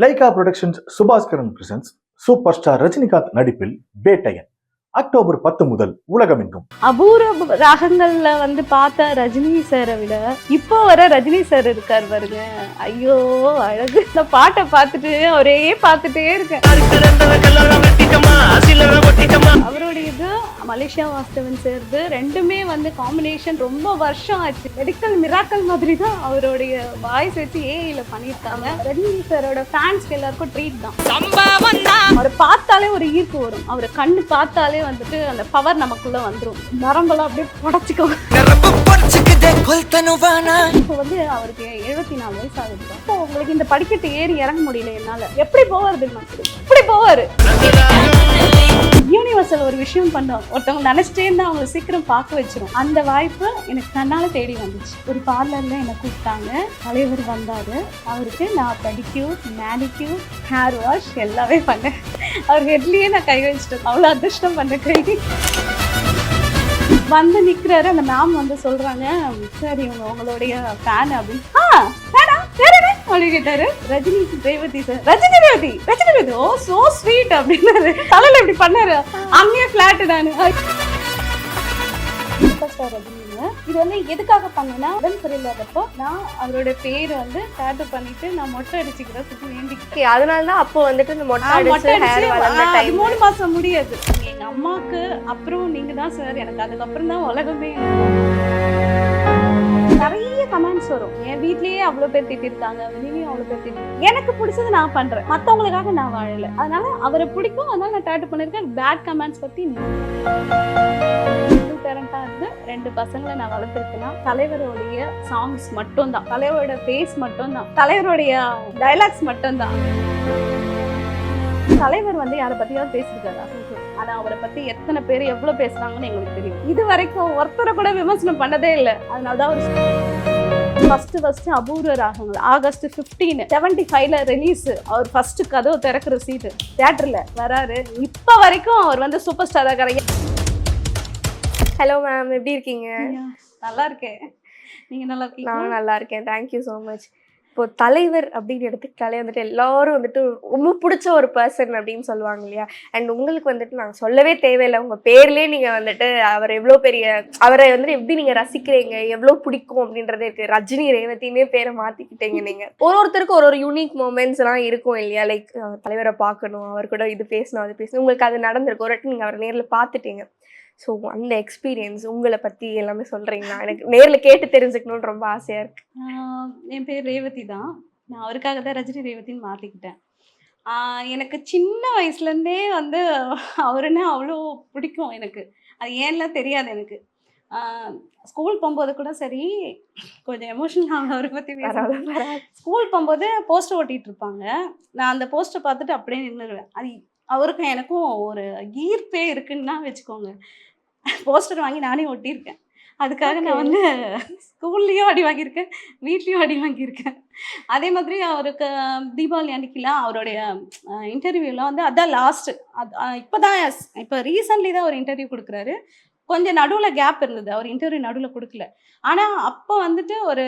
Lyca productions Subaskaran presents super star Rajinikanth நடிப்பில் பேட்டையன். October பத்து முதல் உலகமெங்கும் அபூர்வ ராகங்கள்ல வந்து பார்த்த ரஜினி சாரை விட இப்போ வர ரஜினி சார் இருக்கார் பாருங்க. ஐயோ அழகு. இந்த பாட்டை பார்த்துட்டு ஒரே பார்த்துட்டே இருக்கேன். அவருடைய இது மலேசியா வாஸ்தவன் சேர்ந்து ரெண்டுமே வந்து காம்பினேஷன் ரொம்ப வருஷம் ஆச்சு. மெடிக்கல் மிராக்கல் மாதிரி தான் அவருடைய வாய்ஸ் வச்சு ஏஐல பண்ணியிருக்காங்க. ரஜினி சாரோட ஃபேன்ஸ்க்கு எல்லாருக்கும் ட்ரீட் தான். அவரை பார்த்தாலே ஒரு ஈர்ப்பு வரும். அவரை கண்ணு பார்த்தாலே வந்துட்டு அந்த பவர் நமக்குள்ள வந்துரும். நரம்பெல்லாம் அப்படியே புடச்சிக்கும். இப்போ வந்து அவருக்கு எழுபத்தி நாலு வயசு ஆகுது இப்போ உங்களுக்கு இந்த படிக்கட்டு ஏறி இறங்க முடியல என்னால. எப்படி போவாரு எப்படி போவாரு. யூனிவர்சல் ஒரு விஷயம் பண்ணோம். ஒருத்தவங்க நினைச்சிட்டே இருந்தா அவங்கள சீக்கிரம் பார்க்க வச்சிரும். அந்த வாய்ப்பு எனக்கு கண்ணால தேடி வந்துச்சு. ஒரு பார்லர்ல என்னை கூப்பிட்டாங்க. தலைவர் வந்தாரு. அவருக்கு நான் பெடிக்யூர் மேனிக்யூர் ஹேர் வாஷ் எல்லாமே பண்ணேன். அவர் ஹெட்லயே நான் கை வச்சிட்டேன். அவ்வளோ அதிர்ஷ்டம் பண்ண கை. வந்து நிக்கிறாரு. அந்த மேம் வந்து சொல்றாங்க சார் இவங்க உங்களுடைய ஃபேன் அப்படின்னு. ஆ ஃபேனா வேற என்ன அப்படி கேட்டாரு Rajini Revathi sir. Rajini Revathi Rajini Revathi oh so sweet அப்படின்னாரு. தலையில இப்படி பண்ணாரு. அங்கேயே ஃபிளாட் நானு இது வந்து எதுக்காக பண்ணேன்னா உடம்பு சரியில்லாதப்போ நான் அவரோட பேர் வந்து டேட்டு பண்ணிட்டு நான் மொட்டை அடிச்சுக்கிறேன் சுத்தி வேண்டிக்கிட்டேன். ஓகே அதனால தான் அப்போ வந்துட்டு இந்த மொட்டை அடிச்சு மூணு மாசம் முடியாது. எங்க அம்மாக்கு அப்புறம் நீங்க தான் சார். எனக்கு அதுக்கப்புறம் தான் உலகமே. கமெண்ட்ஸ் வரும். என் வீட்லயே அவ்வளவு பேர் திட்டிருக்காங்க வெளியே அவ்வளவு பேர் திட்டி எனக்கு பிடிச்சது நான் பண்றேன். மத்தவங்களுக்காக நான் வாழல. அதனால அவரை பிடிக்கும். அதனால நான் டேட்டு பண்ணிருக்கேன். பேட் கமெண்ட்ஸ் பத்தி பேரண்டா இருந்து ரெண்டு பசங்களை நான் வளர்த்துருக்கேன்னா தலைவருடைய சாங்ஸ் மட்டும் தான் தலைவரோட ஃபேஸ் மட்டும் தான் தலைவருடைய டைலாக்ஸ் மட்டும் தான் தலைவர் வந்து யாரை பத்தியாவது பேசியிருக்காரா? ஆனா அவரை பத்தி எத்தனை பேர் எவ்வளவு பேசுறாங்கன்னு எங்களுக்கு தெரியும். இது வரைக்கும் ஒருத்தரை கூட விமர்சனம் பண்ணதே இல்லை. அதனாலதான் அவர் first first Apoorva Raagangal. August 15 seventy ஃபைவ்ல ரிலீஸ் அவர் ஃபர்ஸ்ட் கதவு திறக்கிற சீட்டு தியேட்டர்ல வராரு. இப்ப வரைக்கும் அவர் வந்து சூப்பர் ஸ்டார் ஆகிறாங்க ஹலோ மேம் எப்படி இருக்கீங்க? நல்லா இருக்கேன். நீங்க நல்லா இருக்கீங்களா? நான் நல்லா இருக்கேன். தேங்க்யூ ஸோ மச் இப்போ தலைவர் அப்படின்னு எடுத்துக்கிட்டாலே வந்துட்டு எல்லாரும் வந்துட்டு ரொம்ப பிடிச்ச ஒரு பர்சன் அப்படின்னு சொல்லுவாங்க இல்லையா? அண்ட் உங்களுக்கு வந்துட்டு நாங்கள் சொல்லவே தேவையில்லை. உங்க பேர்லயே நீங்க வந்துட்டு அவர் எவ்வளோ பெரிய அவரை வந்துட்டு எப்படி நீங்க ரசிக்கிறீங்க? எவ்வளோ பிடிக்கும் அப்படின்றதே இருக்கு. ரஜினி ரேவதினே பேரை மாத்திக்கிட்டீங்க நீங்க. ஒரு ஒருத்தருக்கும் ஒரு ஒரு யூனிக் மூமெண்ட்ஸ் எல்லாம் இருக்கும் இல்லையா? லைக் தலைவரை பார்க்கணும் அவர் கூட இது பேசணும் அது பேசணும். உங்களுக்கு அது நடந்திருக்கு. ஒரு வாட்டி நீங்க அவரை நேரில் பார்த்துட்டீங்க. ஸோ அந்த எக்ஸ்பீரியன்ஸ் உங்களை பத்தி எல்லாமே சொல்றீங்களா? எனக்கு நேர்ல கேட்டு தெரிஞ்சுக்கணும்னு ரொம்ப ஆசையா இருக்கு. என் பேர் ரேவதி தான். நான் அவருக்காக தான் ரஜினி ரேவதின்னு மாற்றிக்கிட்டேன் எனக்கு சின்ன வயசுலேருந்தே வந்து அவருன்னா அவ்வளோ பிடிக்கும் எனக்கு. அது ஏன்லாம் தெரியாது எனக்கு. ஸ்கூல் போகும்போது கூட சரி கொஞ்சம் எமோஷனல் ஆகும் அவரை பற்றி. ஸ்கூல் போகும்போது போஸ்டர் ஓட்டிட்டு இருப்பாங்க. நான் அந்த போஸ்டர் பார்த்துட்டு அப்படியே நின்றுடுவேன் அது அவருக்கும் எனக்கும் ஒரு ஈர்ப்பே இருக்குன்னா வச்சுக்கோங்க. போஸ்டர் வாங்கி நானே ஒட்டியிருக்கேன். அதுக்காக நான் வந்து ஸ்கூல்லையும் அடி வாங்கியிருக்கேன் வீட்லேயும் அடி வாங்கியிருக்கேன். அதே மாதிரி அவருக்கு தீபாவளி அன்னைக்கெலாம் அவருடைய இன்டர்வியூலாம் வந்து அதான் லாஸ்ட்டு அது இப்போ தான் இப்போ ரீசன்ட்லி தான் ஒரு இன்டர்வியூ கொடுக்குறாரு. கொஞ்சம் நடுவில் கேப் இருந்தது. அவர் இன்டர்வியூ நடுவில் கொடுக்கல. ஆனால் அப்போ வந்துட்டு ஒரு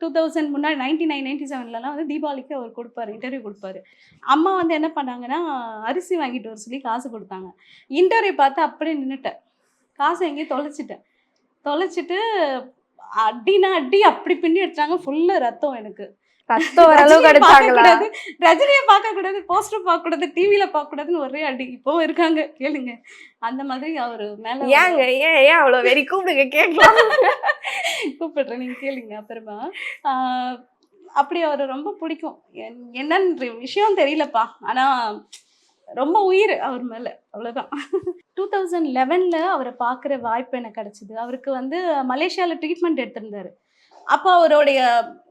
டூ தௌசண்ட் முன்னாடி நைன்டி நைன் நைன்டி செவன்லலாம் வந்து தீபாவளிக்கு அவர் கொடுப்பாரு இன்டர்வியூ கொடுப்பாரு. அம்மா வந்து என்ன பண்ணாங்கன்னா அரிசி வாங்கிட்டு வர சொல்லி காசு கொடுத்தாங்க. இன்டர்வியூ பார்த்து அப்படியே நின்றுட்டேன் காசு எங்கேயும் தொலைச்சிட்டேன். தொலைச்சிட்டு அடினா அடி அப்படி பின்னி எடுத்தாங்க ஃபுல்லு ரத்தம் எனக்கு. ரத்தம் வர அளவுக்கு ரஜினியை பார்க்க கூடாது, போஸ்டர் பார்க்க கூடாது டிவில பார்க்க கூடாதுன்னு ஒரே அடி. இப்போ இருக்காங்க. கேளுங்க. அந்த மாதிரி அவரு மேல ஏங்க ஏன் ஏன் அவ்வளவு வெறி கூப்பிடுங்க? கேட்கலாம். கூப்பிடுறேன். நீங்க கேளுங்க அப்புறமா. ஆஹ் அப்படி அவரை ரொம்ப பிடிக்கும். என்- என்னன்ற விஷயம் தெரியலப்பா. ஆனா ரொம்ப உயிர் அவர் மேல. அவ்வளவுதான். டூ தௌசண்ட் லெவன்ல அவரை பார்க்குற வாய்ப்பு எனக்கு கிடைச்சிது. அவருக்கு வந்து மலேசியால ட்ரீட்மெண்ட் எடுத்திருந்தாரு. அப்போ அவருடைய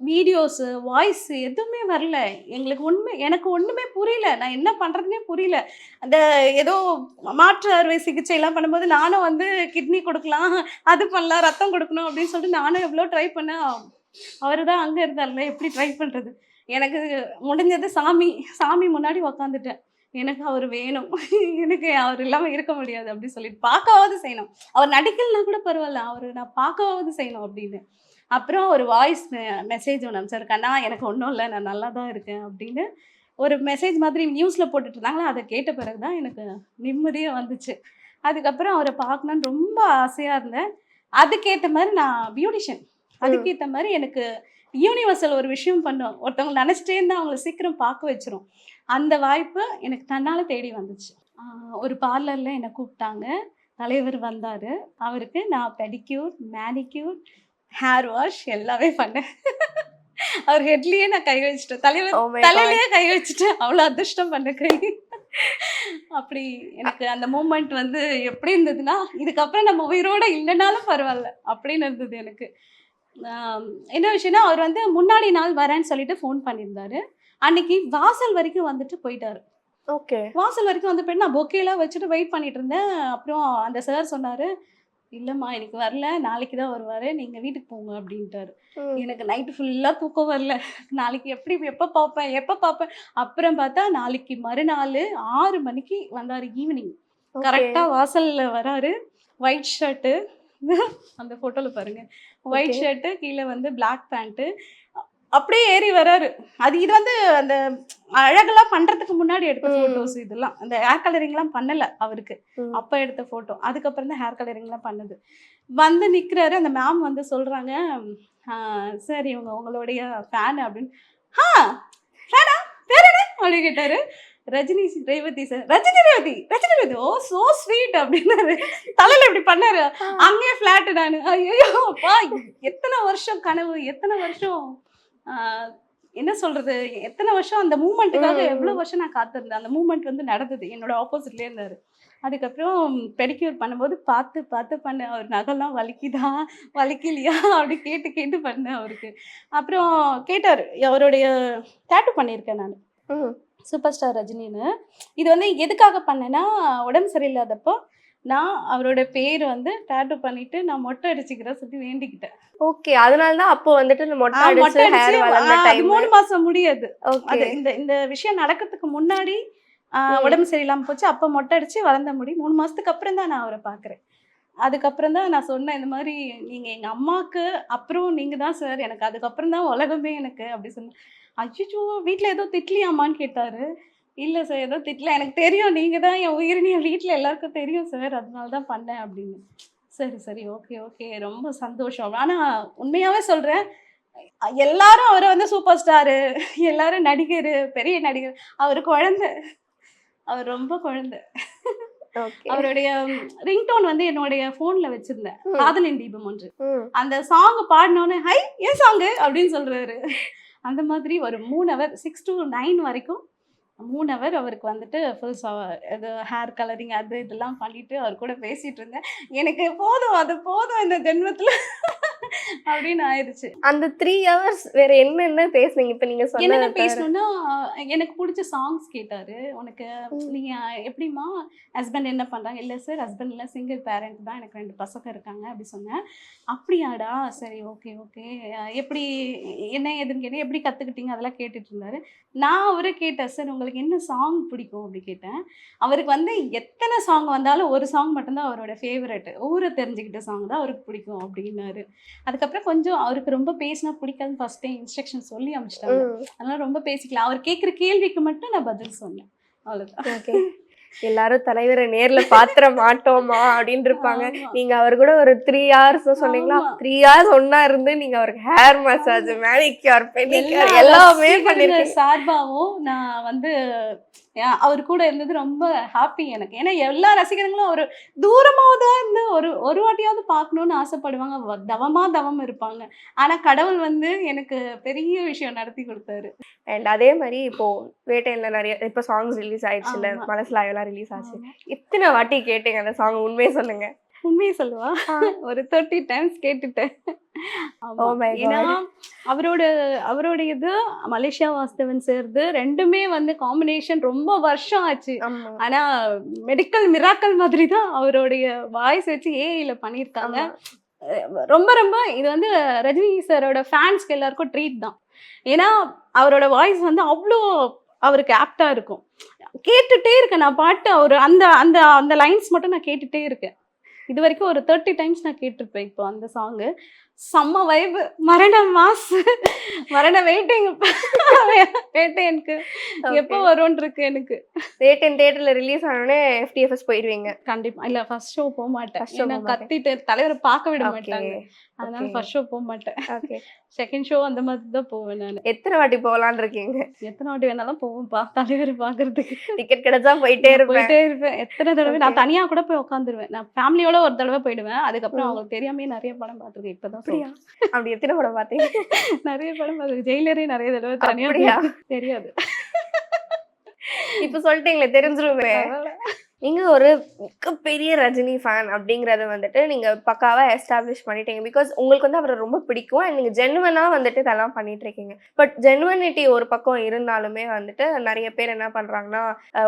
வீடியோஸு வாய்ஸ் எதுவுமே வரல. எங்களுக்கு ஒன்றுமே எனக்கு ஒன்றுமே புரியல. நான் என்ன பண்ணுறதுனே புரியல. அந்த ஏதோ மாற்று அறுவை சிகிச்சையெல்லாம் பண்ணும்போது நானும் வந்து கிட்னி கொடுக்கலாம் அது பண்ணலாம் ரத்தம் கொடுக்கணும் அப்படின்னு சொல்லிட்டு நானும் எவ்வளோ ட்ரை பண்ணேன். அவர் தான் அங்கே இருந்தார்ல எப்படி ட்ரை பண்ணுறது எனக்கு முடிஞ்சது சாமி சாமி முன்னாடி உக்காந்துட்டேன். எனக்கு அவர் வேணும். எனக்கு அவர் இல்லாமல் இருக்க முடியாது அப்படின்னு சொல்லிட்டு பார்க்கவாவது செய்யணும். அவர் நடிக்கலாம் கூட பரவாயில்ல. அவர் நான் பார்க்கவாவது செய்யணும் அப்படின்னு. அப்புறம் ஒரு வாய்ஸ் மெசேஜ் ஒன்று அனுப்பிச்சாரு. கண்ணா எனக்கு ஒன்றும் இல்லை. நான் நல்லா தான் இருக்கேன். அப்படின்னு ஒரு மெசேஜ் மாதிரி நியூஸ்ல போட்டுட்டு இருந்தாங்களா? அதை கேட்ட பிறகுதான் எனக்கு நிம்மதியே வந்துச்சு. அதுக்கப்புறம் அவரை பார்க்கணும்னு ரொம்ப ஆசையா இருந்தேன். அதுக்கேற்ற மாதிரி நான் பியூட்டிஷியன் அதுக்கேற்ற மாதிரி எனக்கு யூனிவர்சல் ஒரு விஷயம் பண்ணும். ஒருத்தவங்க நினச்சிட்டே இருந்தால் அவங்கள சீக்கிரம் பார்க்க வச்சிரும். அந்த வாய்ப்பு எனக்கு தன்னால் தேடி வந்துச்சு. ஒரு பார்லரில் என்னை கூப்பிட்டாங்க. தலைவர் வந்தார். அவருக்கு நான் பெடிக்யூர் மேனிக்யூர் ஹேர் வாஷ் எல்லாமே பண்ணேன். அவர் ஹெட்லேயே நான் கை வச்சுட்டேன். தலைவர் Oh. தலையிலேயே கை வச்சுட்டேன். அவ்வளோ அதிர்ஷ்டம் பண்ண கை. அப்படி எனக்கு அந்த மூமெண்ட் வந்து எப்படி இருந்ததுன்னா இதுக்கப்புறம் நம்ம உயிரோட இல்லைனாலும் பரவாயில்ல. அப்படின்னு இருந்தது எனக்கு. என்ன விஷயம்னா அவர் வந்து முன்னாடி நாள் வரேன்னு சொல்லிட்டு ஃபோன் பண்ணியிருந்தாரு. அன்னைக்கு வாசல் வரைக்கும் வந்துட்டு போயிட்டாரு. ஓகே வாசல் வரைக்கும் வந்து போயிட்டு நான் பொக்கேலாம் வச்சுட்டு வெயிட் பண்ணிட்டு இருந்தேன். அப்புறம் அந்த சார் சொன்னாரு இல்லைம்மா இன்னைக்கு வரல. நாளைக்கு தான் வருவாரு. நீங்க வீட்டுக்கு போங்க அப்படின்ட்டாரு. எனக்கு நைட்டு ஃபுல்லாக தூக்கம் வரல. நாளைக்கு எப்படி எப்போ பார்ப்பேன் எப்போ பார்ப்பேன் அப்புறம் பார்த்தா நாளைக்கு மறுநாள் ஆறு மணிக்கு வந்தார் ஈவினிங் கரெக்டாக வாசலில் வராரு. ஒயிட் ஷர்ட்டு அந்த ஃபோட்டோவில் பாருங்க. ஒயிட். ஷர்ட்டு கீழே வந்து பிளாக் பேண்ட்டு அப்படியே ஏறி வராரு. அது இது வந்து அந்த அழகெல்லாம் பண்றதுக்கு முன்னாடி எடுத்த ம். ஃபோட்டோஸ் இதெல்லாம். அந்த ஹேர் கலரிங்லாம் பண்ணல அவருக்கு. அப்போ எடுத்த ஃபோட்டோ அதுக்கப்புறம் தான் ஹேர் கலரிங்லாம் பண்ணது. வந்து நிற்கிறாரு அந்த மேம் வந்து சொல்கிறாங்க சார் இவங்க உங்களுடைய ஃபேன் அப்படின்னு. ஆ ஃபேனா பேர் என்ன? அப்படின்னு கேட்டாரு. Rajini Revathi sir Rajini Revathi Rajini Revathi. Oh so sweet அப்படின்னாரு. தலையில இப்படி பண்ணாரு. அங்கேயே ஃப்ளாட்டு நான். ஐயோ அப்பா எத்தனை வருஷம் கனவு எத்தனை வருஷம் என்ன சொல்றது? எத்தனை வருஷம் அந்த மூமெண்ட்டுக்காக ம். எவ்வளவு வருஷம் நான் காத்திருந்தேன். அந்த மூமெண்ட் வந்து நடந்தது. என்னோட ஆப்போசிட்லேயே இருந்தாரு. அதுக்கப்புறம் பெடிக்யூர் பண்ணும்போது பார்த்து பார்த்து பண்ணேன். அவர் நகைலாம் வலிக்குதா? வலிக்கலையா? அப்படி கேட்டு கேட்டு பண்ணேன் அவருக்கு. அப்புறம் கேட்டார். அவருடைய டேட்டு பண்ணியிருக்கேன் நான். சூப்பர் ஸ்டார் ரஜினின்னு. இது வந்து எதுக்காக பண்ணேன்னா உடம்பு சரியில்லாதப்போ நான் அவரோட பேர் வந்து டேட்டு பண்ணிட்டு நான் மொட்டை அடிச்சுக்கிறேன் சொல்லி வேண்டிக்கிட்டேன். ஓகே அதனால தான் அப்போ வந்துட்டு மொட்டை அடிச்சு மூணு மாசம் முடியாது. அது இந்த இந்த விஷயம் நடக்கிறதுக்கு முன்னாடி. உடம்பு சரியில்லாம போச்சு. அப்போ மொட்டை அடிச்சு வளர்ந்த முடி மூணு மாசத்துக்கு அப்புறம் தான் நான் அவரை பார்க்குறேன். அதுக்கப்புறம் தான் நான் சொன்னேன் இந்த மாதிரி நீங்க எங்க அம்மாவுக்கு அப்புறம் நீங்க தான் சார் எனக்கு அதுக்கப்புறம் தான் உலகமே எனக்கு. அப்படி சொன்னேன். அச்சோ வீட்டில் ஏதோ திட்டலையாமான்னு கேட்டாரு. இல்லை சார் ஏதோ திட்டல எனக்கு தெரியும். நீங்க தான் என் உயிரினி என் வீட்டில் எல்லாருக்கும் தெரியும் சார் அதனால தான் பண்ணேன் அப்படின்னு. சரி சரி. ஓகே ஓகே ரொம்ப சந்தோஷம். ஆனால் உண்மையாகவே சொல்கிறேன் எல்லாரும் அவரை வந்து சூப்பர் ஸ்டாரு எல்லாரும் நடிகர் பெரிய நடிகர். அவர் குழந்தை. அவர் ரொம்ப குழந்தை. அவருடைய ரிங்டோன் வந்து என்னுடைய ஃபோன்ல வச்சிருந்தேன். காதலின் தீபம் ஒன்று. அந்த சாங் பாடினோடனே ஹை ஏன் சாங்கு அப்படின்னு சொல்றாரு. அந்த மாதிரி ஒரு மூணு ஹவர் சிக்ஸ் டு நைன் வரைக்கும் மூணு ஹவர் அவருக்கு வந்துட்டு ஃபுல் இது ஹேர் கலரிங் அது இதெல்லாம் பண்ணிட்டு அவர் கூட பேசிட்டு இருந்தேன். எனக்கு போதும் அது போதும் இந்த ஜென்மத்தில். அப்படின்னு ஆயிடுச்சு. அந்த த்ரீ ஹவர்ஸ் வேற என்னென்ன பேசுனீங்க? இப்ப நீங்க என்னென்ன. பேசணும்னா எனக்கு பிடிச்ச சாங்ஸ் கேட்டாரு. உனக்கு. நீங்க எப்படிம்மா ஹஸ்பண்ட் என்ன பண்றாங்க? இல்ல சார் ஹஸ்பண்ட் இல்ல சிங்கிள் பேரண்ட் தான் எனக்கு ரெண்டு பசங்க இருக்காங்க அப்படி சொன்னேன். அப்படியாடா? சரி ஓகே ஓகே எப்படி என்ன ஏதுன்னு கேட்டேன். எப்படி கத்துக்கிட்டீங்க? அதெல்லாம் கேட்டுட்டு இருந்தாரு. நான் அவரை கேட்டேன் சார் உங்களுக்கு என்ன சாங் பிடிக்கும்? அப்படி கேட்டேன். அவருக்கு வந்து எத்தனை சாங் வந்தாலும் ஒரு சாங் மட்டும்தான் அவரோட ஃபேவரட் ஊரை தெரிஞ்சுக்கிட்ட சாங் தான் அவருக்கு பிடிக்கும் அப்படின்னாரு. அதுக்கப்புறம் கொஞ்சம் அவருக்கு ரொம்ப பேசினா பிடிக்காதுன்னு ஃபர்ஸ்ட் இன்ஸ்ட்ரக்ஷன் சொல்லி அமைச்சிட்டாங்க. அதனால ரொம்ப பேசிக்கலாம். அவர் கேட்குற கேள்விக்கு மட்டும் நான் பதில் சொன்னேன். அவ்வளவுதான். ஓகே. எல்லாரும் தலைவரை நேர்ல பாத்திர மாட்டோமா அப்படின்னு இருப்பாங்க. நீங்க அவர் கூட ஒரு த்ரீ ஹவர்ஸ் சொன்னீங்களா. த்ரீ ஹவர்ஸ் ஒன்னா இருந்து நீங்க அவருக்கு ஹேர் மசாஜ் மேனிக்யூர் பெடிக்யூர் எல்லா எல்லாமே பண்ணிருக்கீங்க. சார்பாவும் நான் வந்து அவர் கூட இருந்தது ரொம்ப ஹாப்பி எனக்கு. ஏன்னா எல்லா ரசிகர்களும் ஒரு தூரமாவது இருந்து ஒரு ஒரு வாட்டியாவது பார்க்கணும்னு ஆசைப்படுவாங்க. வ- தவமா தவம் இருப்பாங்க. ஆனா கடவுள் வந்து எனக்கு பெரிய விஷயம் நடத்தி கொடுத்தாரு. அண்ட் அதே மாதிரி இப்போ வேட்டையில நிறைய இப்ப சாங்ஸ் ரிலீஸ் ஆயிடுச்சுல ஆமா. மனசுலாயெல்லாம் ரிலீஸ் ஆச்சு. எத்தனை வாட்டி கேட்டீங்க அந்த சாங் உண்மையை சொல்லுங்க. உண்மையை சொல்லுவா? ஒரு தேர்ட்டி டைம்ஸ் கேட்டுட்டேன். Oh. ஏன்னா அவரோட அவருடைய இது மலேசியா வாஸ்தவன் சேர்ந்து ரெண்டுமே வந்து காம்பினேஷன் ரொம்ப வருஷம் ஆச்சு. ஆனா மெடிக்கல் மிராக்கல் மாதிரி தான் அவருடைய வாய்ஸ் வச்சு ஏஐல பண்ணியிருக்காங்க. ரொம்ப ரொம்ப இது வந்து ரஜினி சாரோட ஃபேன்ஸ்க்கு எல்லாருக்கும் ட்ரீட் தான். ஏன்னா அவரோட வாய்ஸ் வந்து அவ்வளோ அவருக்கு ஆப்டா இருக்கும். கேட்டுட்டே இருக்கேன். நான் பாட்டு அவர் அந்த அந்த அந்த லைன்ஸ் மட்டும் நான் கேட்டுட்டே இருக்கேன். இது வரைக்கும் ஒரு தேர்ட்டி டைம்ஸ் நான் கேட்டிருப்பேன் இப்போ அந்த சாங்கு செம்ம வைபு மரண மாசு. மரண வெயிட்டிங் எனக்கு. எப்போ வரும்னு இருக்கு எனக்கு ரேட்டன் தேட்டர்ல ரிலீஸ் ஆனோடனே எஃப்டிஎஃப்எஸ் போயிடுவீங்க. கண்டிப்பா. இல்ல ஃபர்ஸ்ட் ஷோ போக மாட்டேன். மாட்டேன். கத்திட்டு தலைவரை பார்க்க விட மாட்டாங்க. அதனால. ஃபர்ஸ்ட் ஷோ போக மாட்டேன். ஓகே செகண்ட் ஷோ அந்த மாதிரி தான் போவேன் நான். எத்தனை வாட்டி போகலான்னு இருக்கீங்க? எத்தனை வாட்டி வேணாலும் போவேன்ப்பா தலைவர் பாக்குறதுக்கு டிக்கெட் கிடைச்சா போயிட்டே இருப்பேன். போயிட்டே இருப்பேன். எத்தனை தடவை? நான். தனியா கூட போய் உட்காந்துருவேன். நான் ஃபேமிலியோட ஒரு தடவை போயிடுவேன். அதுக்கப்புறம். அவங்களுக்கு தெரியாமே நிறைய படம் பார்த்திருக்கேன். இப்பதான் அப்படியா. அப்படி எத்தனை படம் பார்த்தீங்க? நிறைய படம் பார்த்திருக்கேன் ஜெயிலரே நிறைய தடவை தனியா. தெரியாது. இப்ப சொல்லிட்டீங்களே தெரிஞ்சிருமே. நீங்கள் ஒரு மிகப்பெரிய ரஜினி ஃபேன் அப்படிங்கிறத வந்துட்டு நீங்கள் பக்காவாக எஸ்டாப்ளிஷ் பண்ணிட்டீங்க. பிகாஸ் உங்களுக்கு வந்து அவரை ரொம்ப பிடிக்கும். அண்ட் நீங்கள் ஜென்வனாக வந்துட்டு இதெல்லாம் பண்ணிட்டு இருக்கீங்க. பட் ஜென்வனிட்டி ஒரு பக்கம் இருந்தாலுமே வந்துட்டு நிறைய பேர் என்ன பண்ணுறாங்கன்னா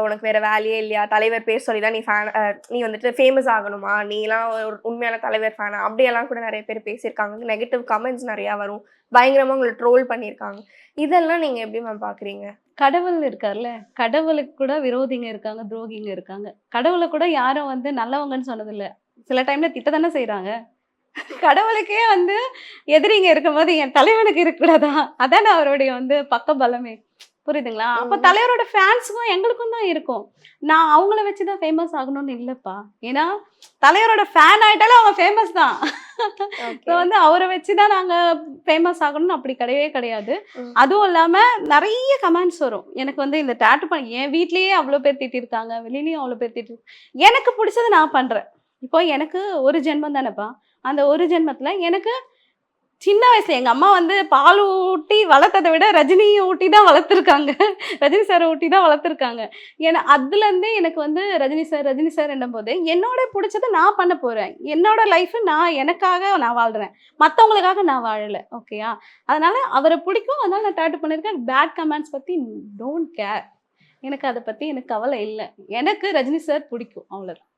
உனக்கு வேறு வேலையே இல்லையா? தலைவர் பேர் சொல்லி தான் நீ ஃபேன் நீ வந்துட்டு ஃபேமஸ் ஆகணுமா? நீலாம் ஒரு உண்மையான தலைவர் ஃபேனா அப்படியெல்லாம் கூட நிறைய பேர் பேசியிருக்காங்க. நெகட்டிவ் கமெண்ட்ஸ் நிறையா வரும். பயங்கரமாக உங்களை ட்ரோல் பண்ணியிருக்காங்க. இதெல்லாம் நீங்கள் எப்படி மேம் பார்க்குறீங்க கடவுள் இருக்கார்ல கடவுளுக்கு கூட விரோதிங்க இருக்காங்க துரோகிங்க இருக்காங்க. கடவுளை கூட யாரும் வந்து நல்லவங்கன்னு சொன்னதில்ல. சில டைம்ல திட்ட தானே செய்றாங்க. கடவுளுக்கே வந்து எதிரிங்க இருக்கும்போது என் தலைவனுக்கு இருக்கக்கூடாதா? அதானே அவருடைய வந்து பக்க பலமே. புரியுதுங்களா? அப்ப. தலைவரோட ஃபேன்ஸுக்கும் எங்களுக்கும் தான் இருக்கும். நான் அவங்கள வச்சுதான் ஃபேமஸ் ஆகணும்னு இல்லப்பா. ஏன்னா தலைவரோட ஃபேன் ஆயிட்டாலும் அவங்க ஃபேமஸ் தான். ஸோ வந்து அவரை வச்சு தான் நாங்கள் ஃபேமஸ் ஆகணும்னு அப்படி கிடையவே கிடையாது. அதுவும் இல்லாமல் நிறைய கமெண்ட்ஸ் வரும். எனக்கு வந்து இந்த டேட்டு பண்ண என் வீட்லேயே அவ்வளோ பேர் திட்டிருக்காங்க வெளியிலயும் அவ்வளோ பேர் திட்டி எனக்கு பிடிச்சதை நான் பண்ணுறேன் இப்போ எனக்கு ஒரு ஜென்மம் தானேப்பா. அந்த ஒரு ஜென்மத்தில் எனக்கு சின்ன வயசுல எங்க அம்மா வந்து பால் ஊட்டி வளர்த்ததை விட ரஜினியை ஊட்டி தான் வளர்த்துருக்காங்க. ரஜினி சாரை ஊட்டி தான் வளர்த்துருக்காங்க. ஏன்னா அதுல இருந்தே எனக்கு வந்து ரஜினி சார் ரஜினி சார் என்னும் போது என்னோட பிடிச்சதை நான் பண்ண போறேன். என்னோட லைஃப் நான் எனக்காக நான் வாழ்றேன். மற்றவங்களுக்காக நான் வாழல ஓகேயா அதனால அவரை பிடிக்கும். அதனால நான் டாட்டு பண்ணியிருக்கேன் பேட் கமெண்ட்ஸ் பத்தி டோன்ட் கேர் எனக்கு அதை பத்தி எனக்கு கவலை இல்லை. எனக்கு ரஜினி சார் பிடிக்கும் அவ்வளவுதான்.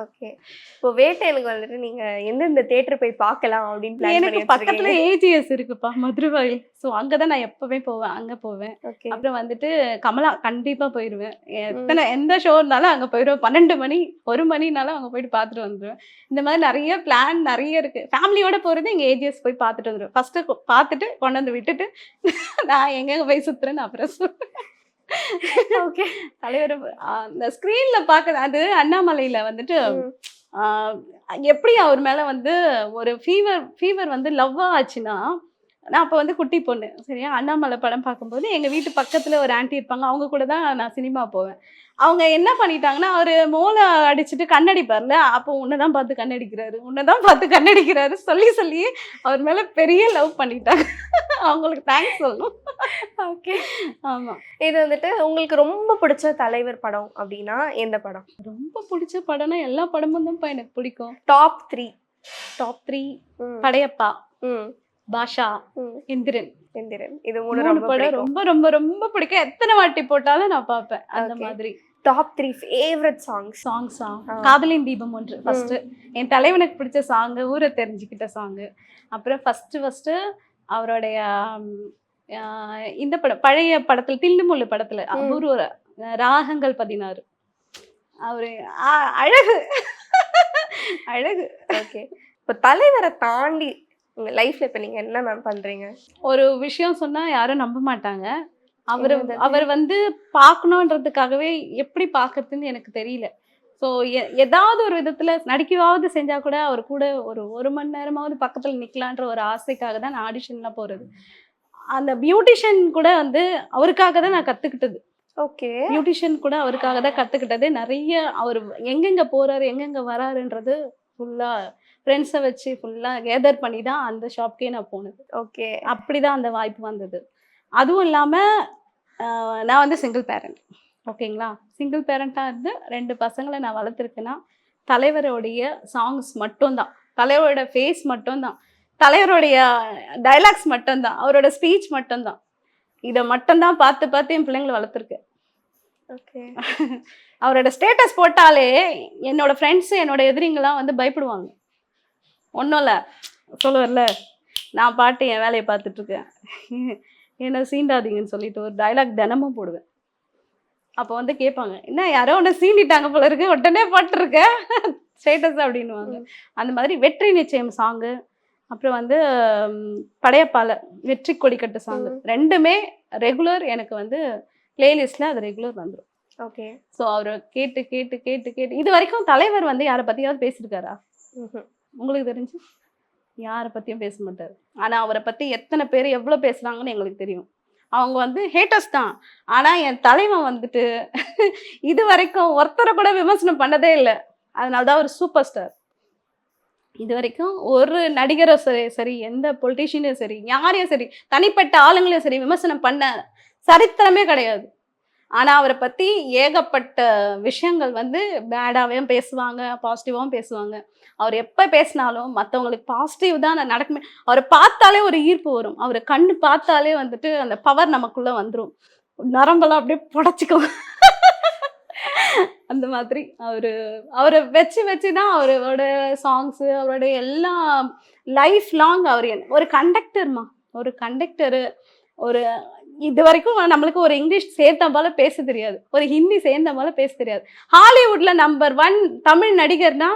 ஓகே. இப்போ வேட்டையனுக்கு வந்துட்டு நீங்க எந்தெந்த தேட்டர் போய் பார்க்கலாம் அப்படின்னு எனக்கு பக்கத்துல ஏஜிஎஸ் இருக்குப்பா மதுரவாயில். ஸோ அங்கதான் நான் எப்பவுமே போவேன் அங்க போவேன். அப்புறம் வந்துட்டு கமலா கண்டிப்பா போயிடுவேன் எத்தனை எந்த ஷோ இருந்தாலும் அங்க போயிடுவேன் பன்னெண்டு மணி ஒரு மணினாலும் அங்க போயிட்டு பார்த்துட்டு வந்துடுவேன் இந்த மாதிரி நிறைய பிளான் நிறைய இருக்கு. ஃபேமிலியோட போறது இங்க ஏஜிஎஸ் போய் பார்த்துட்டு வந்துடுவேன் ஃபர்ஸ்ட் பார்த்துட்டு கொண்டு வந்து விட்டுட்டு நான் எங்கெங்க போய் சுத்துறேன்னு அப்புறம் சொல்றேன். ஓகே. தலைவர் இந்த ஸ்க்ரீன்ல பார்க்க அது அண்ணாமலையில வந்துட்டு ஆஹ் எப்படி அவர் மேல வந்து ஒரு ஃபீவர் ஃபீவர் வந்து லவ்வா ஆச்சுன்னா நான் அப்போ வந்து குட்டி பொண்ணு சரியா? அண்ணாமலை படம் பார்க்கும்போது எங்க வீட்டு பக்கத்துல ஒரு ஆன்ட்டி இருப்பாங்க. அவங்க கூட தான் நான் சினிமா போவேன். அவங்க என்ன பண்ணிட்டாங்கன்னா அவர் மோளை அடிச்சுட்டு கண்ணடிப்பார்ல அப்போ உன்னைதான் பார்த்து கண்ணடிக்கிறாரு உன்னைதான் பார்த்து கண்ணடிக்கிறாரு சொல்லி சொல்லி அவர் மேல பெரிய லவ் பண்ணிட்டாங்க. அவங்களுக்கு தேங்க்ஸ் சொல்லணும். ஓகே ஆமா. இது வந்துட்டு உங்களுக்கு ரொம்ப பிடிச்ச தலைவர் படம் அப்படின்னா எந்த படம்? ரொம்ப பிடிச்ச படம்னா எல்லா படமும் தான்ப்பா எனக்கு பிடிக்கும். Top three top three Padayappa Baasha Indiran. Enthiran இது மூணு படம் ரொம்ப ரொம்ப ரொம்ப பிடிக்கும். எத்தனை வாட்டி போட்டாலும் நான் பார்ப்பேன். அந்த. மாதிரி. Top three favourite songs song song ஆ. காதலின் தீபம் ஒன்று ஃபர்ஸ்ட் என் தலைவனுக்கு பிடிச்ச சாங்கு ஊரை தெரிஞ்சுக்கிட்ட சாங்கு அப்புறம் ஃபர்ஸ்ட் ஃபர்ஸ்ட் அவருடைய இந்த படம் பழைய படத்துல தில்லுமுள்ளு படத்துல ம். அபூர்வ ராகங்கள் பதினாறு. அவரு அழகு. அழகு. ஓகே இப்போ தலைவரை தாண்டி உங்க லைஃப்ல இப்போ நீங்க என்ன மேம் பண்றீங்க? ஒரு விஷயம் சொன்னா யாரும் நம்ப மாட்டாங்க. அவர்? அவர் வந்து பார்க்கணுன்றதுக்காகவே எப்படி பார்க்கறதுன்னு எனக்கு தெரியல. ஸோ ஏதாவது ஒரு விதத்துல நடிக்கவாவது செஞ்சா கூட அவர் கூட ஒரு ஒரு மணி நேரமாவது பக்கத்துல நிக்கலான்ற ஒரு ஆசைக்காக தான் நான் ஆடிஷன்லாம் போறது. அந்த பியூட்டிஷியன் கூட வந்து அவருக்காக தான் நான் கத்துக்கிட்டது. ஓகே. பியூட்டிஷியன் கூட அவருக்காக தான் கத்துக்கிட்டது. நிறைய அவர் எங்கெங்க போறாரு எங்கெங்க வராருன்றது ஃபுல்லா ஃப்ரெண்ட்ஸை வச்சு ஃபுல்லா கேதர் பண்ணி தான் அந்த ஷாப்க்கே நான் போனது. ஓகே. அப்படிதான் அந்த வாய்ப்பு வந்தது. அதுவும் இல்லாமல் நான் வந்து சிங்கிள் பேரண்ட் ஓகேங்களா? சிங்கிள் பேரண்ட்டாக இருந்து ரெண்டு பசங்களை நான் வளர்த்துருக்கேன்னா தலைவருடைய சாங்ஸ் மட்டும்தான். தலைவரோட ஃபேஸ் மட்டும்தான். தலைவருடைய டைலாக்ஸ் மட்டும்தான். அவரோட ஸ்பீச் மட்டும்தான். இதை மட்டும்தான் பார்த்து பார்த்து என் பிள்ளைங்களை வளர்த்துருக்கேன் ஓகே. அவரோட ஸ்டேட்டஸ் போட்டாலே என்னோட ஃப்ரெண்ட்ஸு என்னோட எதிரிங்கெல்லாம் வந்து பயப்படுவாங்க. ஒன்றும் இல்லை. சொல்லுவார்ல நான் பாட்டு என் வேலையை பார்த்துட்டு இருக்கேன். என்ன சீண்டாதீங்கன்னு சொல்லிட்டு ஒரு டைலாக் தினமும் போடுவேன். அப்போ வந்து கேட்பாங்க என்ன யாரோ ஒன்று சீண்டிட்டாங்க போல இருக்கு உடனே போட்டிருக்க? ஸ்டேட்டஸ் அப்படின்னுவாங்க. அந்த மாதிரி வெற்றி நிச்சயம் சாங்கு அப்புறம் வந்து படையப்பால வெற்றி கொடிக்கட்டு சாங் ம். ரெண்டுமே ரெகுலர் எனக்கு வந்து பிளேலிஸ்ட்ல அது ரெகுலர் வந்துடும் ஓகே. ஸோ அவரை கேட்டு கேட்டு கேட்டு கேட்டு இது வரைக்கும் தலைவர் வந்து யாரை பத்தியாவது பேசியிருக்காரா? உங்களுக்கு தெரிஞ்சு? யாரை பற்றியும் பேச மாட்டார். ஆனால் அவரை பற்றி எத்தனை பேர் எவ்வளோ பேசுகிறாங்கன்னு எங்களுக்கு தெரியும். அவங்க வந்து ஹேட்டர்ஸ் தான். ஆனால் என் தலைவன் வந்துட்டு இது வரைக்கும் ஒருத்தரை கூட விமர்சனம் பண்ணதே இல்லை. அதனால தான் ஒரு சூப்பர் ஸ்டார் இது வரைக்கும் ஒரு நடிகரும் சரி சரி எந்த பொலிட்டீஷியனும் சரி யாரையும் சரி தனிப்பட்ட ஆளுங்களையும் சரி விமர்சனம் பண்ண சரித்திரமே கிடையாது. ஆனால் அவரை பற்றி ஏகப்பட்ட விஷயங்கள் வந்து பேடாகவும் பேசுவாங்க பாசிட்டிவாகவும் பேசுவாங்க. அவர் எப்போ பேசினாலும் மற்றவங்களுக்கு பாசிட்டிவ் தான் நடக்குமே. அவரை பார்த்தாலே ஒரு ஈர்ப்பு வரும். அவரை கண்ணு பார்த்தாலே வந்துட்டு அந்த பவர் நமக்குள்ளே வந்துடும் நரம்பெல்லாம் அப்படியே புடச்சிக்கும். அந்த மாதிரி அவர் அவரை வச்சு வச்சு தான் அவரோட சாங்ஸு அவரோட எல்லா லைஃப் லாங் அவர் ஒரு கண்டக்டர்மா ஒரு கண்டக்டரு ஒரு இது வரைக்கும் நம்மளுக்கு ஒரு இங்கிலீஷ் சேர்ந்த போல பேச தெரியாது. ஒரு ஹிந்தி சேர்ந்த போல பேச தெரியாது. ஹாலிவுட்ல நம்பர் ஒன் தமிழ் நடிகர்னா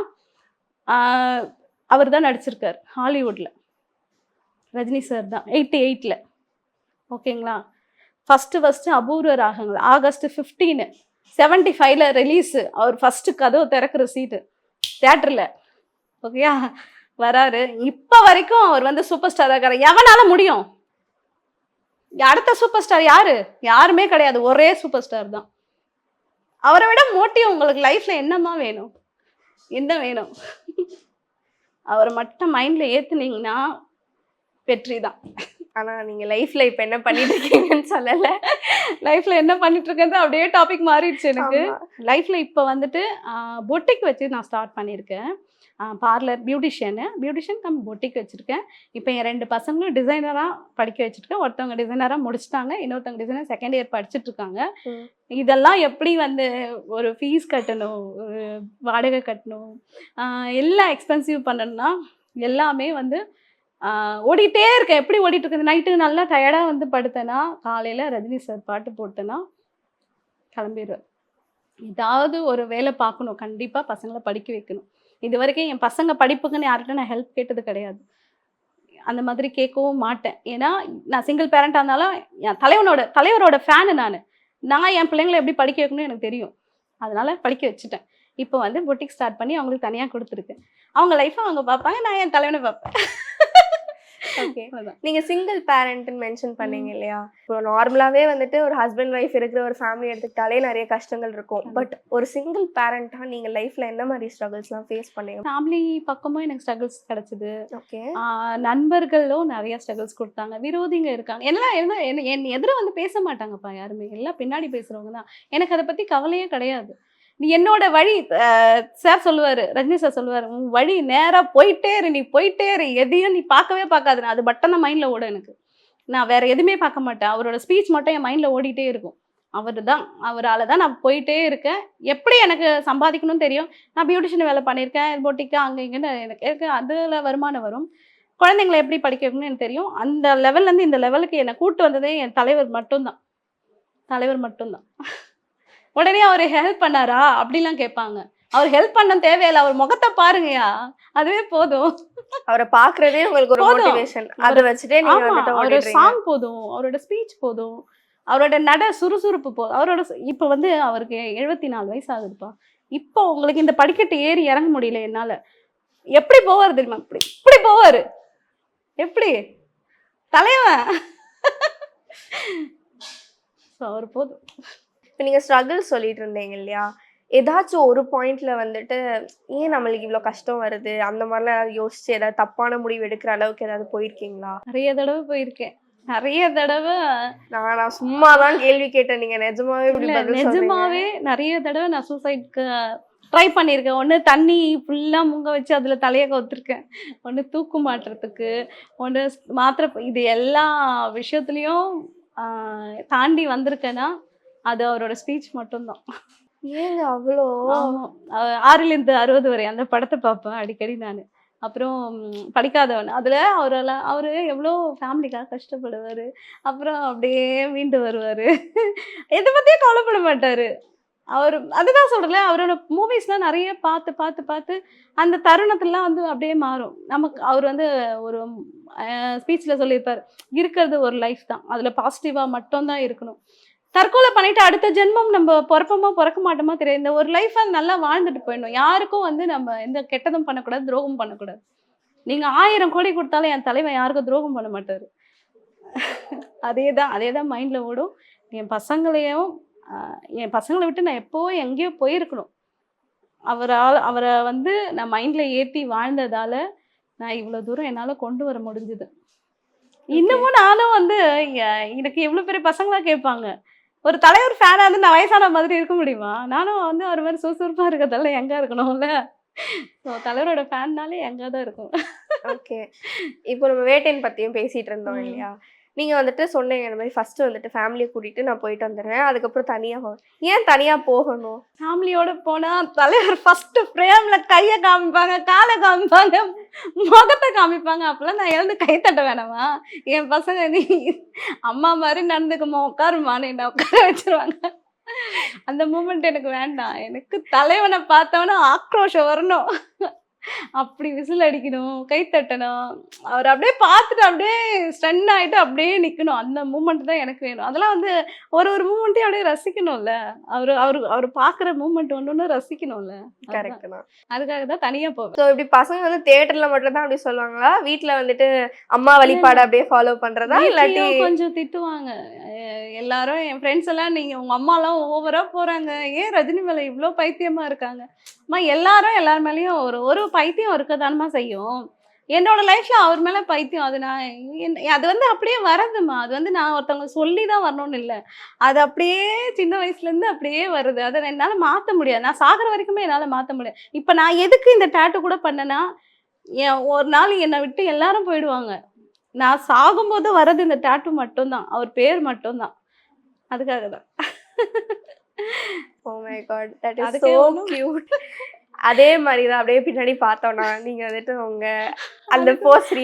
அவர் தான் நடிச்சிருக்கார் ஹாலிவுட்ல ரஜினி சார் தான் எயிட்டி எயிட்டில் ஓகேங்களா? First first Apoorva Raagangal. August fifteen seventy ஃபைவ்ல ரிலீஸு அவர் ஃபஸ்ட்டு கதவு திறக்கிற சீட்டு தேட்டரில் ஓகேயா? வராரு. இப்போ வரைக்கும் அவர் வந்து சூப்பர் ஸ்டாராக இருக்கார். எவனால முடியும்? அடுத்த சூப்பர் ஸ்டார் யாரு? யாருமே கிடையாது. ஒரே சூப்பர் ஸ்டார் தான். அவரை விட மோட்டிவ் உங்களுக்கு லைஃப்ல என்னம்மா வேணும்? என்ன வேணும்? அவரை மட்டும் மைண்ட்ல ஏத்துனீங்கன்னா வெற்றி தான் ஆனா நீங்க லைஃப்ல இப்ப என்ன பண்ணிட்டு இருக்கீங்கன்னு சொல்லல. லைஃப்ல என்ன பண்ணிட்டு இருக்கேன் அப்படியே டாபிக் மாறிடுச்சு எனக்கு. ஆமா. லைஃப்ல இப்போ வந்துட்டு பொட்டிக் வச்சு நான் ஸ்டார்ட் பண்ணியிருக்கேன். Parlour beautician beautician cum boutique வச்சுருக்கேன். இப்போ என் ரெண்டு பசங்களும் டிசைனராக படிக்க வச்சுருக்கேன். ஒருத்தவங்க டிசைனராக முடிச்சிட்டாங்க. இன்னொருத்தவங்க டிசைனர் செகண்ட் இயர் படிச்சுட்டு இருக்காங்க ம். இதெல்லாம் எப்படி வந்து ஒரு ஃபீஸ் கட்டணும்? ஒரு வாடகை கட்டணும்? ஆஹ் எல்லாம் எக்ஸ்பென்சிவ் பண்ணணும்னா எல்லாமே வந்து ஓடிக்கிட்டே இருக்கேன். எப்படி ஓடிட்டு இருக்குது நைட்டு நல்லா டயர்டாக வந்து படுத்தேன்னா காலையில் ரஜினி சார் பாட்டு போட்டேன்னா கிளம்பிடுவேன் ஏதாவது ஒரு வேலை பார்க்கணும். கண்டிப்பாக பசங்களை படிக்க வைக்கணும். இது வரைக்கும் என் பசங்க படிப்புக்குன்னு யார்கிட்ட நான் ஹெல்ப் கேட்டது கிடையாது. அந்த மாதிரி கேட்கவும் மாட்டேன். ஏன்னா நான் சிங்கிள் பேரண்டாக இருந்தாலும் என் தலைவனோட தலைவரோட ஃபேனு நான். நான் என் பிள்ளைங்களை எப்படி படிக்க வைக்கணும்னு எனக்கு தெரியும். அதனால் படிக்க வச்சுட்டேன். இப்போ வந்து பொட்டிக் ஸ்டார்ட் பண்ணி அவங்களுக்கு தனியாக கொடுத்துருக்கேன் அவங்க லைஃப்பை அவங்க பார்ப்பாங்க நான் என் தலைவனை பார்ப்பேன். நீங்க சிங்கிள் பேரண்ட்னு மென்ஷன் பண்ணீங்க இல்லையா? இப்போ நார்மலாவே வந்துட்டு ஒரு ஹஸ்பண்ட் ஒய்ஃப் இருக்கிற ஒரு ஃபேமிலி எடுத்துக்கிட்டாலே நிறைய கஷ்டங்கள் இருக்கும். பட் ஒரு சிங்கிள் பேரண்டா நீங்க லைஃப்ல என்ன மாதிரி ஸ்ட்ரகிள்ஸ்லாம் ஃபேஸ் பண்ணீங்க? ஃபேமிலி பக்கமும் எனக்கு ஸ்ட்ரகிள்ஸ் கிடைச்சிது. ஓகே நண்பர்களும் நிறைய ஸ்ட்ரகிள்ஸ் கொடுத்தாங்க. விரோதிங்க இருக்காங்க. எல்லாம் என்ன என்ன- என் எதிர வந்து பேச மாட்டாங்கப்பா யாருமே. எல்லாம் பின்னாடி பேசுறவங்க தான். எனக்கு அதை பத்தி கவலையே கிடையாது. நீ என்னோட வழி சார் சொல்லுவார் ரஜினி சார் சொல்லுவார் உன் வழி நேராக போயிட்டே இரு நீ போயிட்டே இரு. எதையும் நீ பார்க்கவே பார்க்காது. நான் அது பட்டன் தான் மைண்டில் ஓடும் எனக்கு. நான் வேற எதுவுமே பார்க்க மாட்டேன். அவரோட ஸ்பீச் மட்டும் என் மைண்டில் ஓடிட்டே இருக்கும். அவர் தான். அவரால் தான் நான் போயிட்டே இருக்கேன். எப்படி எனக்கு சம்பாதிக்கணும்னு தெரியும்? நான் பியூட்டிஷியன் வேலை பண்ணியிருக்கேன். போட்டிக்கு அங்கே இங்கேன்னு எனக்கு எனக்கு அதில் வருமானம் வரும். குழந்தைங்களை எப்படி படிக்க வைக்கணும்னு எனக்கு தெரியும். அந்த லெவல்லேருந்து இந்த லெவலுக்கு என்னை கூட்டு வந்ததே என் தலைவர் மட்டும்தான். தலைவர் மட்டும்தான். உடனே அவர் ஹெல்ப் பண்ணாரா? அப்படிலாம் கேட்பாங்க. அவர் ஹெல்ப் பண்ண தேவையில்லை. அவர் முகத்தை பாருங்கயா அதுவே போதும். அவரை பாக்குறதே உங்களுக்கு ஒரு. மோட்டிவேஷன் அதை வச்சுட்டே நீங்க அவரோட சாங் போதும். அவரோட ஸ்பீச் போதும். அவரோட நட சுறுசுறுப்பு போதும் அவரோட இப்ப வந்து அவருக்கு எழுபத்தி நாலு வயசு ஆகுதுப்பா இப்போ உங்களுக்கு இந்த படிக்கட்டு ஏறி இறங்க முடியல என்னால. எப்படி போவார் தெரியுமா? இப்படி இப்படி போவாரு. எப்படி? தலைவன். ஸோ அவர் போதும். இப்போ நீங்க ஸ்ட்ரகிள் சொல்லிட்டு இருந்தீங்க இல்லையா ஏதாச்சும் ஒரு பாயிண்ட்ல வந்துட்டு ஏன் நம்மளுக்கு இவ்வளோ கஷ்டம் வருது? அந்த மாதிரிலாம் யோசிச்சு ஏதாவது தப்பான முடிவு எடுக்கிற அளவுக்கு ஏதாவது போயிருக்கீங்களா? நிறைய தடவை போயிருக்கேன். நிறைய தடவை நான் நான் சும்மா தான் கேள்வி கேட்டேன். நீங்க நிஜமாவே நிஜமாவே நிறைய தடவை நான் சூசைட்க்கு ட்ரை பண்ணியிருக்கேன். ஒன்று தண்ணி ஃபுல்லாக முங்க வச்சு அதில் தலையை கவுத்துருக்கேன். ஒன்று தூக்கு மாட்டுறதுக்கு ஒன்று மாத்திரை இது எல்லா விஷயத்துலையும் ஆஹ், தாண்டி வந்திருக்கேன்னா அது அவரோட ஸ்பீச் மட்டும்தான். ஏங்க அவ்வளோ ஆறிலிருந்து அறுபது வரை அந்த படத்தை பார்ப்பேன் அடிக்கடி நான். அப்புறம் படிக்காதவன். அதில் அவரெல்லாம் அவர் எவ்வளோ ஃபேமிலிக்காக கஷ்டப்படுவார். அப்புறம் அப்படியே மீண்டு வருவார். எதை பற்றியும் கவலைப்பட மாட்டார். அவர் அதுதான் சொல்றேன்ல அவரோட மூவிஸ்லாம் நிறைய பார்த்து பார்த்து பார்த்து அந்த தருணத்துலாம் வந்து அப்படியே மாறும். நமக்கு அவர் வந்து ஒரு ஸ்பீச்சில் சொல்லியிருப்பார். இருக்கிறது ஒரு லைஃப் தான். அதில் பாசிட்டிவாக மட்டும்தான் இருக்கணும். தற்கொலை பண்ணிட்டு அடுத்த ஜென்மம் நம்ம பிறப்போமா பிறக்க மாட்டோமா தெரியாது. இந்த ஒரு லைஃப் நல்லா வாழ்ந்துட்டு போயிடணும். யாருக்கும் வந்து நம்ம எந்த கெட்டதும் பண்ணக்கூடாது துரோகம் பண்ணக்கூடாது. நீங்க ஆயிரம் கோடி கொடுத்தாலும் என் தலைவன் யாருக்கும் துரோகம் பண்ண மாட்டாரு. அதே தான் அதே தான் மைண்ட்ல ஓடும். என் பசங்களையும் என் பசங்களை விட்டு நான் எப்போ எங்கேயோ போயிருக்கணும். அவரால் அவரை வந்து நான் மைண்ட்ல ஏற்றி வாழ்ந்ததால நான் இவ்வளோ தூரம் என்னால் கொண்டு வர முடிஞ்சுது. இன்னமும் நானும் வந்து எனக்கு எவ்வளோ பெரிய பசங்களா கேட்பாங்க. ஒரு தலைவர் ஃபேனாக இருந்து நான் வயசான மாதிரி இருக்க முடியுமா? நானும் வந்து அவர் மாதிரி சுறுசுறுப்பாக இருக்கிறதால எங்கே இருக்கணும்ல. ஸோ தலைவரோட ஃபேன்னாலே எங்கே தான் இருக்கும். ஓகே இப்போ நம்ம வேட்டையன் பத்தியும் பேசிட்டு இருந்தோம். இல்லையா? நீங்கள் வந்துட்டு சொன்னீங்க இந்த மாதிரி ஃபஸ்ட்டு வந்துட்டு ஃபேமிலியை கூட்டிகிட்டு நான் போயிட்டு வந்துடுறேன். அதுக்கப்புறம் தனியாக போவேன் ஏன் தனியாக போகணும்? ஃபேமிலியோட போனால் தலைவர் ஃபஸ்ட்டு ஃப்ரேமில் கையை காமிப்பாங்க காலை காமிப்பாங்க முகத்தை காமிப்பாங்க. அப்போல்லாம் நான் எழுந்து கை தட்ட வேணாமா? என் பசங்க நீ அம்மா மாதிரி நடந்துக்குமா உட்காருமான்னு என்ன உட்கார வச்சிருவாங்க. அந்த மூமெண்ட் எனக்கு வேண்டாம். எனக்கு தலைவனை பார்த்தவன ஆக்ரோஷம் வரணும். அப்படி விசில் அடிக்கணும் கை தட்டணும். அவர் அப்படியே பார்த்துட்டு அப்படியே ஸ்டன் ஆயிட்டு அப்படியே நிக்கணும். அந்த மூமெண்ட் தான் எனக்கு வேணும். அதெல்லாம் வந்து ஒரு ஒரு மூமெண்ட்டையும் அப்படியே ரசிக்கணும்ல. அவர் அவர் அவர் பார்க்குற மூமெண்ட் ஒன்று ஒன்று ரசிக்கணும்ல. கரெக்ட் தான். அதுக்காக தான் தனியா போவேன். ஸோ இப்படி பசங்க வந்து தியேட்டர்ல மட்டும் தான் அப்படி சொல்லுவாங்களா? வீட்ல வந்துட்டு அம்மா வழிபாடு அப்படியே ஃபாலோ பண்றதா? இல்லாட்டி கொஞ்சம் திட்டுவாங்க. எல்லாரும் என் ஃப்ரெண்ட்ஸ் எல்லாம் நீங்க உங்க அம்மா எல்லாம் ஓவரா போறாங்க. ஏன் ரஜினி மேல இவ்ளோ பைத்தியமா இருக்காங்க? அம்மா எல்லாரும் எல்லார் மேலயும் ஒரு ஒரு பைத்தியம் இருக்கதானமா செய்யும். என்னோட லைஃப்ல அவர் மேல பைத்தியம். அது நான் அது வந்து அப்படியே வரதுமா அது வந்து நான் ஒருத்தவங்க சொல்லி தான் வரணும்னு இல்லை. அது அப்படியே சின்ன வயசுல இருந்து அப்படியே வருது. அதை என்னால மாத்த முடியாது. நான் சாகுற வரைக்குமே என்னால மாத்த முடியாது. இப்ப நான் எதுக்கு இந்த டேட்டு கூட பண்ணேன்னா என் ஒரு நாள் என்னை விட்டு எல்லாரும் போயிடுவாங்க. நான் சாகும்போது வர்றது இந்த டாட்டு மட்டும்தான். அவர் பேர் மட்டும்தான். அதுக்காக தான் ஓ my god that is so cute அதே மாதிரி தான் அப்படியே பின்னாடி பார்த்தோம்னா நீங்க வந்துட்டு உங்க அந்த போஸ்ட்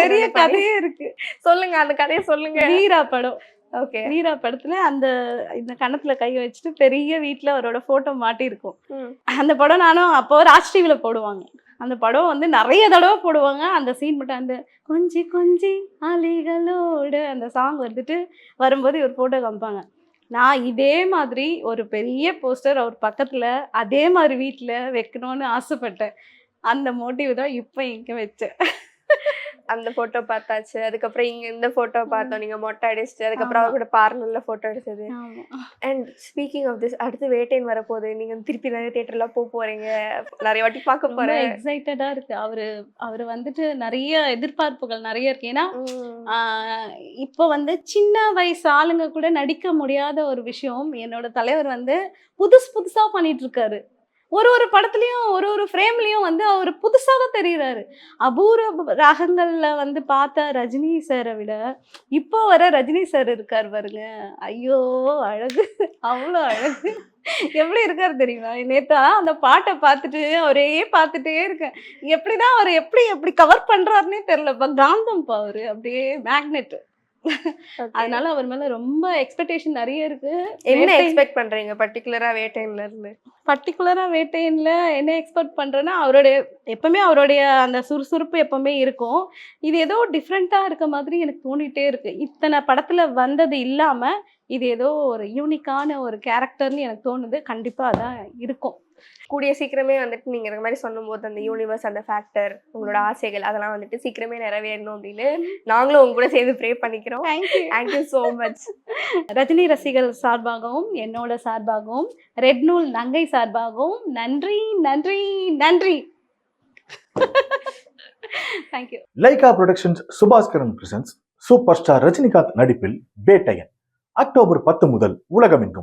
பெரிய கதையே இருக்கு. சொல்லுங்க அந்த கதையை சொல்லுங்க. வீரா படம். ஓகே. வீரா படத்துல அந்த இந்த கணத்துல கை வச்சுட்டு பெரிய வீட்ல அவரோட போட்டோ மாட்டியிருக்கும். அந்த படம் நானும் அப்போ ராஜ் டிவில போடுவாங்க. அந்த படம் வந்து நிறைய தடவை போடுவாங்க. அந்த சீன் மட்டும் அந்த கொஞ்சி கொஞ்சி அலிகளோடு அந்த சாங் வந்துட்டு வரும்போது இவர் போட்டோ காமிப்பாங்க. நான் இதே மாதிரி ஒரு பெரிய போஸ்டர் அவர் பக்கத்தில் அதே மாதிரி வீட்டில் வைக்கணும்னு ஆசைப்பட்டேன். அந்த மோட்டிவ் தான் இப்போ இங்கே வச்சேன். அந்த போட்டோ பார்த்தாச்சு. அதுக்கப்புறம் இங்க இந்த போட்டோ பார்த்தோம். நீங்க மொட்டை அடிச்சுட்டு அதுக்கப்புறம். அவர் கூட பார்லர்ல போட்டோ எடுத்தது. அண்ட் ஸ்பீக்கிங் ஆஃப் திஸ் அடுத்து வேட்டைன் வரப்போகுது. நீங்க திருப்பி நிறைய தியேட்டர்ல போக போறீங்க. நிறைய வாட்டி பார்க்க போறேன். எக்ஸைட்டடா இருக்கு. அவரு அவரு வந்துட்டு நிறைய எதிர்பார்ப்புகள் நிறைய இருக்கு. ஏன்னா இப்போ வந்து சின்ன வயசு ஆளுங்க கூட நடிக்க முடியாத ஒரு விஷயம். என்னோட தலைவர் வந்து புதுசு புதுசா பண்ணிட்டு இருக்காரு. ஒரு ஒரு படத்துலையும் ஒரு ஒரு ஃப்ரேம்லேயும் வந்து அவர் புதுசாக தான் தெரிகிறாரு அபூர்வ ராகங்களில் வந்து பார்த்த ரஜினி சாரை விட இப்போ வர ரஜினி சார் இருக்கார் பாருங்க. ஐயோ அழகு. அவ்வளோ அழகு. எப்படி இருக்காரு தெரியுமா? நேத்தா அந்த பாட்டை பார்த்துட்டு அவரே பார்த்துட்டே இருக்கேன். எப்படிதான் அவர் எப்படி எப்படி கவர் பண்றாருன்னே தெரியலப்பா. காந்தம்ப்பா அவரு. அப்படியே மேக்னெட் அதனால அவர் மேல ரொம்ப எக்ஸ்பெக்டேஷன் நிறைய இருக்கு. என்ன எக்ஸ்பெக்ட் பண்றீங்க? பர்டிகுலரா வேட்டைன்ல இருந்து. பர்டிகுலரா வேட்டையன்ல என்ன எக்ஸ்பெக்ட் பண்றேன்னா அவருடைய எப்பவுமே அவருடைய அந்த சுறுசுறுப்பு எப்பவுமே இருக்கும். இது ஏதோ டிஃப்ரெண்டா இருக்க மாதிரி எனக்கு தோணிட்டே இருக்கு. இத்தனை படத்துல வந்தது இல்லாம இது ஏதோ ஒரு யூனிக்கான ஒரு கேரக்டர்னு எனக்கு தோணுது. கண்டிப்பா அதான் இருக்கும். கூடிய சீக்கிரமே வந்துட்டு நீங்க இந்த மாதிரி சொல்லும்போது அந்த யூனிவர்ஸ் அந்த ஃபேக்டர் உங்களோட ஆசைகள் அதெல்லாம் வந்துட்டு சீக்கிரமே நிறைவேறணும் அப்படின்னு நாங்களும் உங்க கூட சேர்ந்து ப்ரே பண்ணிக்கிறோம். தேங்க்யூ ஸோ மச் ரஜினி ரசிகர்கள் சார்பாகவும் என்னோட சார்பாகவும் ரெட் நூல் நங்கை சார்பாகவும் நன்றி நன்றி நன்றி. Thank you Lyca productions Subaskaran presents super star Rajinikanth நடிப்பில் பேட்டையன் அக்டோபர் பத்து முதல் உலகமெங்கும்.